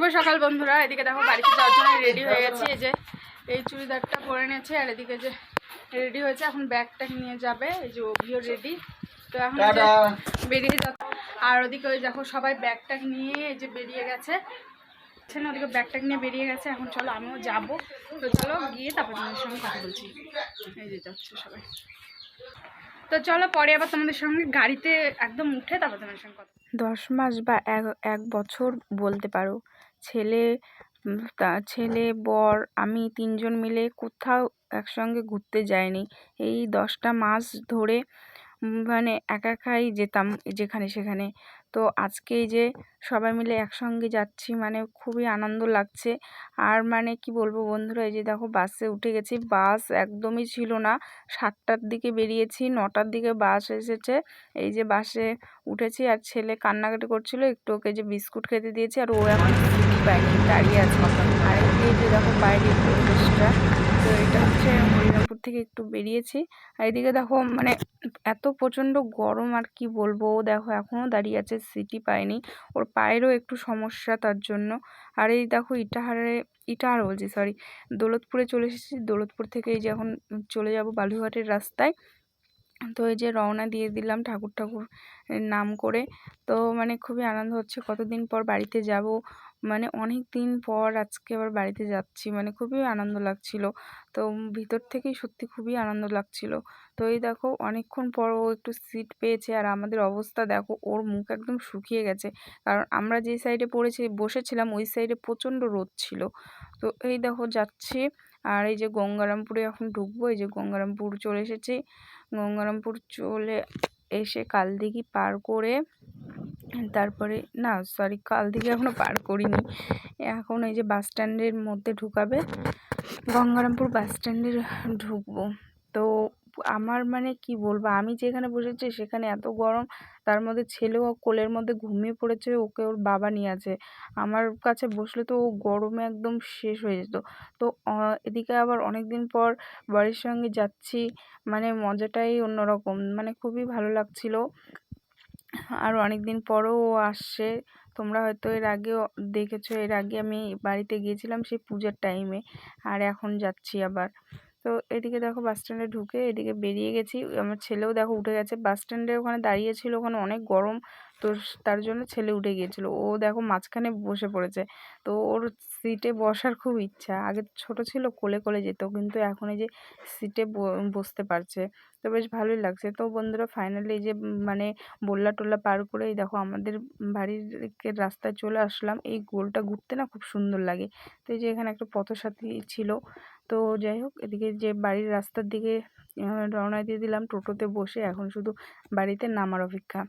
শুভ সকাল বন্ধুরা। এদিকে দেখো বাড়িতে যাওয়ার জন্য রেডি হয়ে গেছি। এই যে এই চুড়িদারটা পরে নিয়েছে আর এদিকে যে রেডি হয়েছে এখন ব্যাগটা নিয়ে যাবে। এই যে অভিও রেডি তো এখন বেরিয়ে যাচ্ছে। আর ওদিকে ওই দেখো সবাই ব্যাগটা নিয়ে এই যে বেরিয়ে গেছে। না ওদিকে ব্যাগটা নিয়ে বেরিয়ে গেছে। এখন চলো আমিও যাব। তো চলো গিয়ে তারপর তোমাদের সঙ্গে কথা বলছি। এই যে যাচ্ছে সবাই। তো চলো পরে আবার তোমাদের সঙ্গে গাড়িতে একদম উঠে তারপর তোমাদের সঙ্গে কথা দশ মাস বা এক এক বছর বলতে পারো। ছেলে তা- ছেলে, বর, আমি তিনজন মিলে কোথাও একসঙ্গে ঘুরতে যাইনি। এই দশটা মাস ধরে মানে একা একাই যেতাম যেখানে সেখানে। তো আজকে এই যে সবাই মিলে একসঙ্গে যাচ্ছি মানে খুবই আনন্দ লাগছে। আর মানে কি বলব বন্ধুরা, এই যে দেখো বাসে উঠে গেছি। বাস একদমই ছিল না। সাতটার দিকে বেরিয়েছি, নটার দিকে বাস এসেছে। এই যে বাসে উঠেছি আর ছেলে কান্নাকাটি করছিল, একটু ওকে যে বিস্কুট খেতে দিয়েছি আর ও এখন পায়নি দাঁড়িয়ে আছে। আর এই যে দেখো বাইরের পরিবেশটা। তো এটা হচ্ছে হরিরামপুর থেকে একটু বেরিয়েছি। আর এদিকে দেখো মানে এত প্রচণ্ড গরম আর কি বলব, দেখো এখনও দাঁড়িয়ে আছে সিটি পায়নি ওর পায়েরও একটু সমস্যা তার জন্য। আর এই দেখো ইটাহারে, ইটাহার বলছি সরি দৌলতপুরে চলে এসেছি। দৌলতপুর থেকে এই যে এখন চলে যাব বালুঘাটের রাস্তায়। তো এই যে রওনা দিয়ে দিলাম ঠাকুর ঠাকুর নাম করে। তো মানে খুবই আনন্দ হচ্ছে, কতদিন পর বাড়িতে যাব। মানে অনেক দিন পর আজকে আবার বাড়িতে যাচ্ছি। মানে খুবই আনন্দ লাগছিল। তো ভিতর থেকেই সত্যি খুবই আনন্দ লাগছিল। তো এই দেখো, অনেকক্ষণ পর ও একটু সিট পেয়েছে আর আমাদের অবস্থা দেখো, ওর মুখ একদম শুকিয়ে গেছে। কারণ আমরা যে সাইডে পড়েছি, বসেছিলাম, ওই সাইডে প্রচণ্ড রোদ ছিল। তো এই দেখো, যাচ্ছি আর এই যে গঙ্গারামপুরে এখন ঢুকবো। এই যে গঙ্গারামপুর চলে এসেছি। গঙ্গারামপুর চলে এসে কালদিঘি পার করে তারপরে, না সরি কালদিঘি এখনও পার করিনি। এখন এই যে বাস স্ট্যান্ডের মধ্যে ঢুকাবে, গঙ্গারামপুর বাস স্ট্যান্ডে ঢুকবো। তো আমার মানে কি বলব, আমি যেখানে বসেছি সেখানে এত গরম, তার মধ্যে ছেলেও কোলের মধ্যে ঘুমিয়ে পড়েছে, ওকে ওর বাবা নিয়ে আছে। আমার কাছে বসলে তো ও গরমে একদম শেষ হয়ে যেত। তো এদিকে আবার অনেক দিন পর বাড়ির সঙ্গে যাচ্ছি মানে মজাটাই অন্যরকম মানে খুবই ভালো লাগছিল। আর অনেক দিন পরও ও আসছে। তোমরা হয়তো এর আগেও দেখেছ, এর আগে আমি বাড়িতে গিয়েছিলাম সেই পূজার টাইমে আর এখন যাচ্ছি আবার। তো এদিকে দেখো বাস স্ট্যান্ডে ঢুকে এদিকে বেরিয়ে গেছি। আমার ছেলেও দেখো উঠে গেছে। বাস স্ট্যান্ডে ওখানে দাঁড়িয়েছিল ওখানে অনেক গরম। তো তার জন্য ছেলে উঠে গিয়েছিল। ও দেখো মাঝখানে বসে পড়েছে। তো ওর সিটে বসার খুব ইচ্ছা। আগে ছোট ছিল, কোলে কোলে যেত, কিন্তু এখন এই যে সিটে বসতে পারছে, তো বেশ ভালোই লাগছে। তো বন্ধুরা ফাইনালি যে মানে বললা টোল্লা পার করে এই দেখো আমাদের বাড়ির রাস্তায় চলে আসলাম। এই গোলটা ঘুরতে না খুব সুন্দর লাগে। তো এই যে এখানে একটা পথসাথী ছিল। তো যাই হোক, এদিকে যে বাড়ির রাস্তার দিকে রওনা দিয়ে দিলাম টোটোতে বসে। এখন শুধু বাড়িতে নামার অপেক্ষা।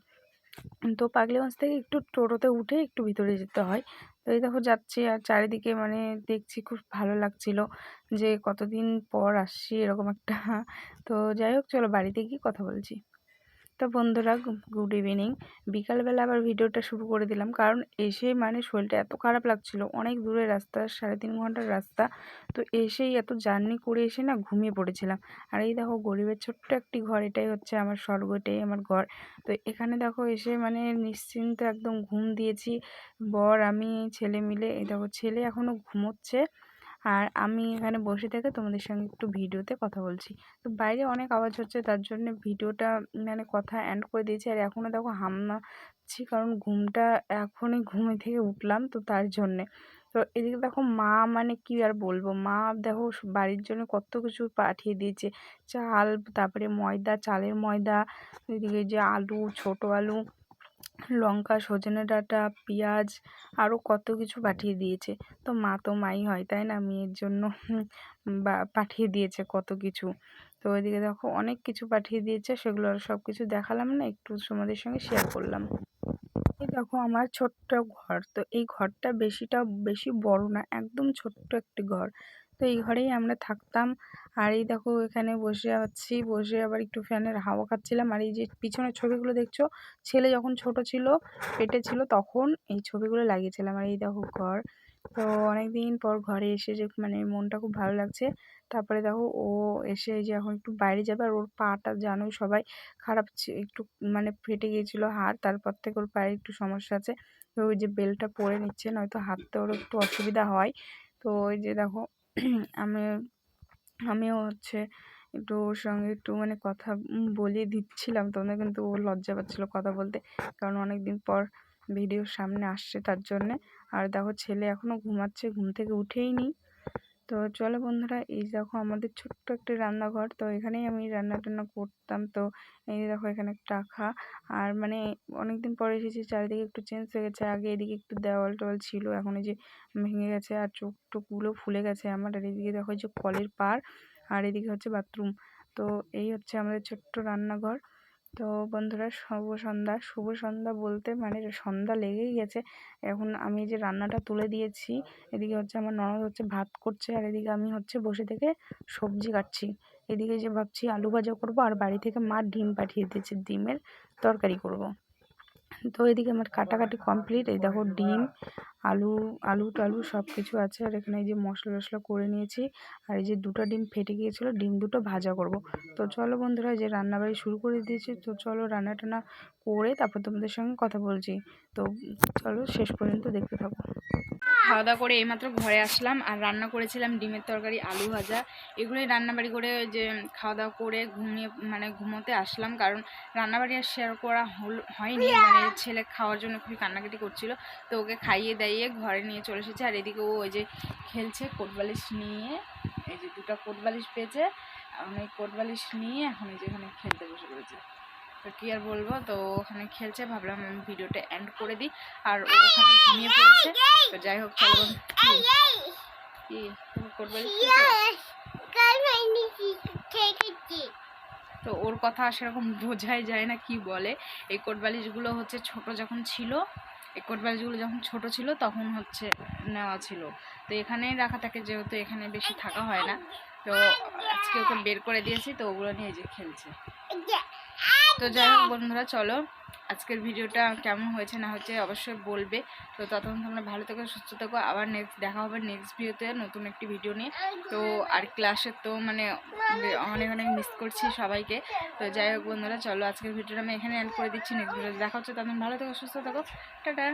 তো পাগলিগঞ্জ থেকে একটু টোটোতে উঠে একটু ভিতরে যেতে হয়। তো এই দেখো যাচ্ছি আর চারিদিকে মানে দেখছি খুব ভালো লাগছিল যে কতদিন পর আসছি এরকম একটা। তো যাই হোক, চলো বাড়িতে গিয়ে কথা বলছি। তো বন্ধুরা গুড ইভিনিং বিকালবেলা আবার ভিডিওটা শুরু করে দিলাম। কারণ এসে মানে শরীরটা এত খারাপ লাগছিল। অনেক দূরের রাস্তা, সাড়ে তিন ঘণ্টার রাস্তা। তো এসেই এত জার্নি করে এসে না ঘুমিয়ে পড়েছিলাম। আর এই দেখো গরিবের ছোট্ট একটি ঘর, এটাই হচ্ছে আমার স্বর্গ, এটাই আমার ঘর। তো এখানে দেখো এসে মানে নিশ্চিন্ত একদম ঘুম দিয়েছি। বর, আমি, ছেলে মিলে, এই দেখো ছেলে এখনও ঘুমোচ্ছে। আর আমি এখানে বসে থেকে তোমাদের সঙ্গে একটু ভিডিওতে কথা বলছি। তো বাইরে অনেক আওয়াজ হচ্ছে, তার জন্য ভিডিওটা মানে কথা অ্যান্ড করে দিয়েছি। আর এখনও দেখো হামনাচ্ছি কারণ ঘুমটা এখনই ঘুমে থেকে উঠলাম তো তার জন্যে। তো এদিকে দেখো মা মানে কি আর বলব? মা দেখো বাড়ির জন্য কত কিছু পাঠিয়ে দিয়েছে। চাল, তারপরে ময়দা, চালের ময়দা, এদিকে যে আলু, ছোটো আলু লঙ্কা, সজনে ডাঁটা, পেঁয়াজ আরও কত কিছু পাঠিয়ে দিয়েছে। তো মা তো মাই হয়, তাই না? মেয়ের জন্য বা পাঠিয়ে দিয়েছে কত কিছু। তো ওইদিকে দেখো অনেক কিছু পাঠিয়ে দিয়েছে, সেগুলো আর সব কিছু দেখালাম না, একটু তোমাদের সঙ্গে শেয়ার করলাম। এই দেখো আমার ছোট্ট ঘর, তো এই ঘরটা বেশিটা বেশি বড় না, একদম ছোট্ট একটি ঘর। তো এই ঘরেই আমরা থাকতাম। আর এই দেখো এখানে বসে আছি, বসে আবার একটু ফ্যানের হাওয়া খাচ্ছিলাম। আর এই যে পিছনের ছবিগুলো দেখছ, ছেলে যখন ছোট ছিল, পেটে ছিল, তখন এই ছবিগুলো লাগিয়েছিলাম। আর এই দেখো ঘর, তো অনেক দিন পর ঘরে এসে যে মানে মনটা খুব ভালো লাগছে। তারপরে দেখো ও এসে যে এখন একটু বাইরে যাবে, আর ওর পাটা জানোই সবাই খারাপ একটু মানে ফেটে গিয়েছিল হাড়, তারপর থেকে ওর পায়ে একটু সমস্যা আছে। তো ওই যে বেলটা পরে নিচ্ছে, নয়তো হাঁটতে ওর একটু অসুবিধা হয়। তো ওই যে দেখো আমি, আমিও হচ্ছে একটু ওর সঙ্গে একটু মানে কথা বলিয়ে দিচ্ছিলাম তোমাদের কিন্তু ও লজ্জা পাচ্ছিলো কথা বলতে। কারণ অনেক দিন পর ভিডিওর সামনে আসছে তার জন্যে। আর দেখো ছেলে এখনও ঘুমাচ্ছে, ঘুম থেকে উঠেই নি। তো চলো বন্ধুরা, এই দেখো আমাদের ছোট্ট একটি রান্নাঘর। তো এখানেই আমি রান্না টান্না করতাম। তো এই দেখো এখানে একটা টাকা আর মানে অনেক দিন পরে এসেছি, চারিদিকে একটু চেঞ্জ হয়ে গেছে। আগে এদিকে একটু দেওয়াল টেওয়াল ছিল, এখন এই যে ভেঙে গেছে আর চোখ টোকগুলো ফুলে গেছে আমার। আর এদিকে দেখো যে কলের পার আর এদিকে হচ্ছে বাথরুম। তো এই হচ্ছে আমাদের ছোট্ট রান্নাঘর। তো বন্ধুরা শুভ সন্ধ্যা। শুভ সন্ধ্যা বলতে মানে সন্ধ্যা লেগেই গেছে। এখন আমি যে রান্নাটা তুলে দিয়েছি, এদিকে হচ্ছে আমার ননদ হচ্ছে ভাত করছে আর এদিকে আমি হচ্ছে বসে থেকে সবজি কাটছি। এদিকে যে ভাবছি আলু ভাজা করব আর বাড়ি থেকে মা ডিম পাঠিয়ে দিয়েছে, ডিমের তরকারি করব। তো এদিকে আমার কাটাকাটি কমপ্লিট। এই দেখো ডিম আলু আলু টালু সব কিছু আছে। আর এখানে এই যে মশলা টশলা করে নিয়েছি। আর এই যে দুটো ডিম ফেটে গিয়েছিল, ডিম দুটো ভাজা করব। তো চলো বন্ধুরা যে রান্নাবাড়ি শুরু করে দিয়েছি। তো চলো রান্না টান্না করে তারপর তোমাদের সঙ্গে কথা বলছি। তো চলো শেষ পর্যন্ত দেখতে থাকো। খাওয়া দাওয়া করে এইমাত্র ঘরে আসলাম। আর রান্না করেছিলাম ডিমের তরকারি, আলু ভাজা। এগুলোই রান্নাবাড়ি করে যে খাওয়া দাওয়া করে ঘুমিয়ে মানে ঘুমোতে আসলাম। কারণ রান্নাবাড়ি আর শেয়ার করা হল, হয়নি। মানে ছেলে খাওয়ার জন্য খুবই কান্নাকাটি করছিল। তো ওকে খাইয়ে দাইয়ে ঘরে নিয়ে চলে এসেছে। আর এদিকে ও ওই যে খেলছে কোটবালিশ নিয়ে, এই যে দুটো কোটবালিশ পেয়েছে। এখন এই কোটবালিশ নিয়ে এখন এই যে এখানে খেলতে বসে পড়েছে। তো কী আর বলব? তো ওখানে খেলছে, ভাবলাম আমি ভিডিওটা এন্ড করে দিই। আর ও ওখানে ঘুমিয়ে পড়েছে। তো যাই হোক চলো কি? কি? তুমি কোটবালিশ তো ওর কথা সেরকম বোঝাই যায় না, কি বলে? এই কোটবালিশগুলো হচ্ছে ছোট যখন ছিল এই কোটবালিশগুলো যখন ছোট ছিল তখন হচ্ছে নেওয়া ছিল। তো এখানেই রাখা থাকে, যেহেতু এখানে বেশি থাকা হয় না। তো আজকে ওকে বের করে দিয়েছি, তো ওগুলো নিয়ে যে খেলছে। তো যাই হোক বন্ধুরা, চলো। আজকের ভিডিওটা কেমন হয়েছে না হচ্ছে অবশ্যই বলবে। তো ততক্ষণ তোমরা ভালো থেকো, সুস্থ থেকো। আবার নেক্সট দেখা হবে নেক্সট ভিডিওতে নতুন একটি ভিডিও নিয়ে। তো আর ক্লাসের তো মানে অনেক অনেক মিস করছি সবাইকে। তো যাই হোক বন্ধুরা, চলো আজকের ভিডিওটা আমি এখানে অ্যান্ড করে দিচ্ছি। নেক্সট ভিডিওতে দেখা হচ্ছে। তখন ভালো থেকো, সুস্থ থাকো। টাটা।